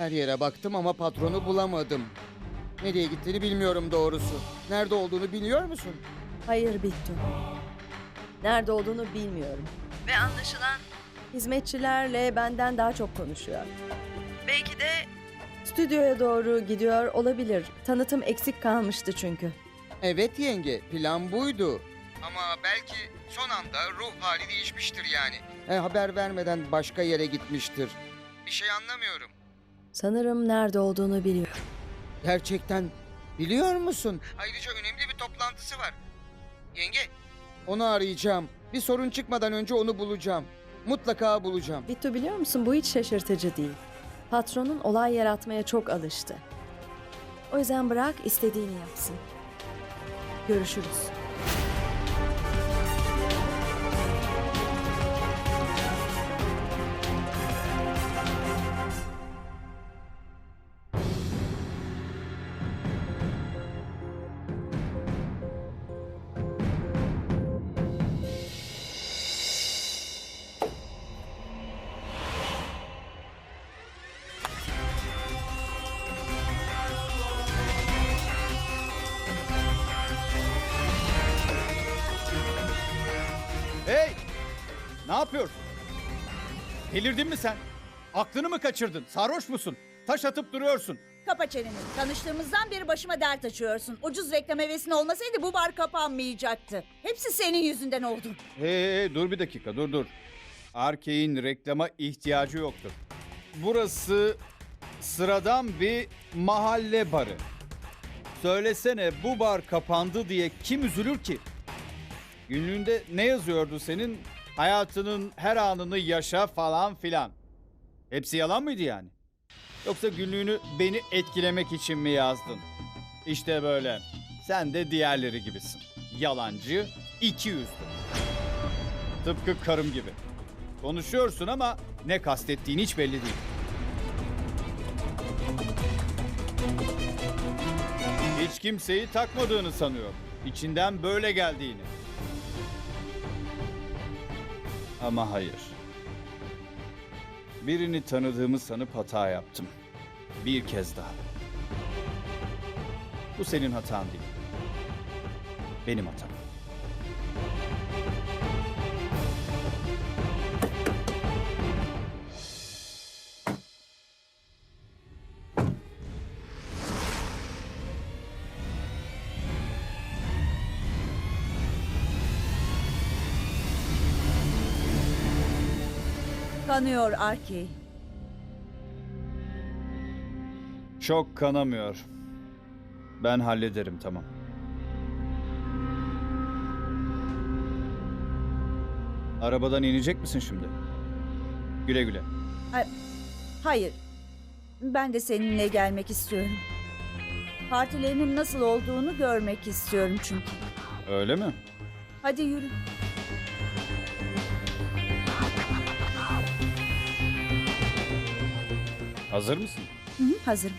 Her yere baktım ama patronu bulamadım. Nereye gittiğini bilmiyorum doğrusu. Nerede olduğunu biliyor musun? Hayır Bittu. Nerede olduğunu bilmiyorum. Ve anlaşılan hizmetçilerle benden daha çok konuşuyor. Belki de stüdyoya doğru gidiyor olabilir. Tanıtım eksik kalmıştı çünkü. Evet yenge, plan buydu. Ama belki son anda ruh hali değişmiştir yani. E, haber vermeden başka yere gitmiştir. Bir şey anlamıyorum. Sanırım nerede olduğunu biliyor. Gerçekten biliyor musun? Ayrıca önemli bir toplantısı var. Yenge, onu arayacağım. Bir sorun çıkmadan önce onu bulacağım. Mutlaka bulacağım. Bittu biliyor musun bu hiç şaşırtıcı değil. Patronun olay yaratmaya çok alıştı. O yüzden bırak istediğini yapsın. Görüşürüz. Ne yapıyorsun? Delirdin mi sen? Aklını mı kaçırdın? Sarhoş musun? Taş atıp duruyorsun. Kapa çeneni. Tanıştığımızdan beri başıma dert açıyorsun. Ucuz reklam hevesin olmasaydı bu bar kapanmayacaktı. Hepsi senin yüzünden oldu. Hey, hey, dur bir dakika dur dur. Arke'in reklama ihtiyacı yoktur. Burası sıradan bir mahalle barı. Söylesene bu bar kapandı diye kim üzülür ki? Günlüğünde ne yazıyordu senin? Hayatının her anını yaşa falan filan. Hepsi yalan mıydı yani? Yoksa günlüğünü beni etkilemek için mi yazdın? İşte böyle. Sen de diğerleri gibisin. Yalancı, iki yüzlü. Tıpkı karım gibi. Konuşuyorsun ama ne kastettiğin hiç belli değil. Hiç kimseyi takmadığını sanıyor. İçinden böyle geldiğini. Ama hayır. Birini tanıdığımı sanıp hata yaptım. Bir kez daha. Bu senin hatan değil. Benim hatam. Kanıyor Arki. Çok kanamıyor. Ben hallederim tamam. Arabadan inecek misin şimdi? Güle güle. Ay, Hayır. Ben de seninle gelmek istiyorum. Partilerinin nasıl olduğunu görmek istiyorum çünkü. Öyle mi? Hadi yürü. Hazır mısın? Hı hı, hazırım.